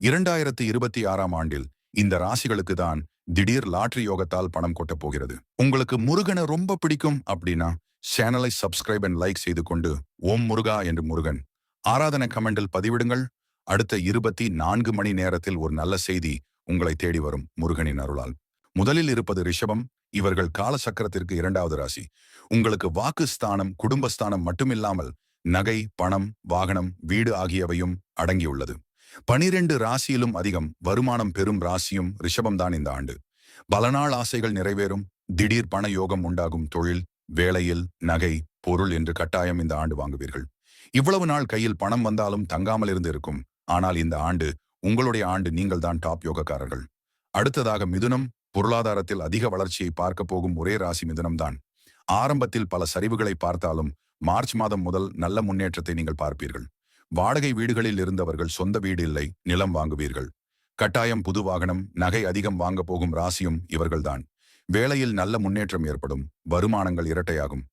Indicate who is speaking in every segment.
Speaker 1: இரண்டாயிரத்தி இருபத்தி ஆறாம் ஆண்டில் இந்த ராசிகளுக்கு தான் திடீர் லாட்ரி யோகத்தால் பணம் கொட்டப் போகிறது. உங்களுக்கு முருகனை ரொம்ப பிடிக்கும் அப்படின்னா சேனலை சப்ஸ்கிரைப் அண்ட் லைக் செய்து கொண்டு ஓம் முருகா என்று முருகன். ஆராதனை கமெண்டில் பதிவிடுங்கள். அடுத்த இருபத்தி நான்கு மணி நேரத்தில் ஒரு நல்ல செய்தி உங்களை தேடி வரும் முருகனின் அருளால். முதலில் இருப்பது ரிஷபம். இவர்கள் காலசக்கரத்திற்கு இரண்டாவது ராசி. உங்களுக்கு வாக்குஸ்தானம் குடும்பஸ்தானம் மட்டுமில்லாமல் நகை பணம் வாகனம் வீடு ஆகியவையும் அடங்கியுள்ளது. பனிரெண்டு ராசியிலும் அதிகம் வருமானம் பெறும் ராசியும் ரிஷபம்தான் இந்த ஆண்டு. பல நாள் ஆசைகள் நிறைவேறும் திடீர் பண யோகம் உண்டாகும் தொழில் வேலையில் நகை பொருள் என்று கட்டாயம் இந்த ஆண்டு வாங்குவீர்கள். இவ்வளவு நாள் கையில் பணம் வந்தாலும் தங்காமல் இருந்து இருக்கும். ஆனால் இந்த ஆண்டு உங்களுடைய ஆண்டு நீங்கள் தான் டாப் யோகக்காரர்கள். அடுத்ததாக மிதுனம் பொருளாதாரத்தில் அதிக வளர்ச்சியை பார்க்க போகும் ஒரே ராசி மிதுனம்தான். ஆரம்பத்தில் பல சரிவுகளை பார்த்தாலும் மார்ச் மாதம் முதல் நல்ல முன்னேற்றத்தை நீங்கள் பார்ப்பீர்கள். வாடகை வீடுகளில் இருந்தவர்கள் சொந்த வீடு இல்லை நிலம் வாங்குவீர்கள். கட்டாயம் புது வாகனம் நகை அதிகம் வாங்க போகும் ராசியும் இவர்கள்தான். வேலையில் நல்ல முன்னேற்றம் ஏற்படும் வருமானங்கள் இரட்டையாகும்.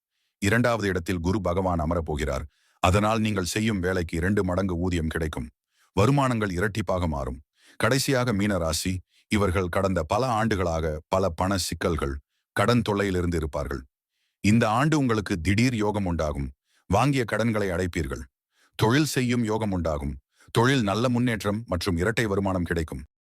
Speaker 1: இரண்டாவது இடத்தில் குரு பகவான் அமரப்போகிறார். அதனால் நீங்கள் செய்யும் வேலைக்கு இரண்டு மடங்கு ஊதியம் கிடைக்கும். வருமானங்கள் இரட்டிப்பாக மாறும். கடைசியாக மீன ராசி இவர்கள் கடந்த பல ஆண்டுகளாக பல பண சிக்கல்கள் கடன் தொல்லையிலிருந்து இருப்பார்கள். இந்த ஆண்டு உங்களுக்கு திடீர் யோகம் உண்டாகும். வாங்கிய கடன்களை அடைப்பீர்கள். தொழில் செய்யும் யோகம் உண்டாகும். தொழில் நல்ல முன்னேற்றம் மற்றும் இரட்டை வருமானம் கிடைக்கும்.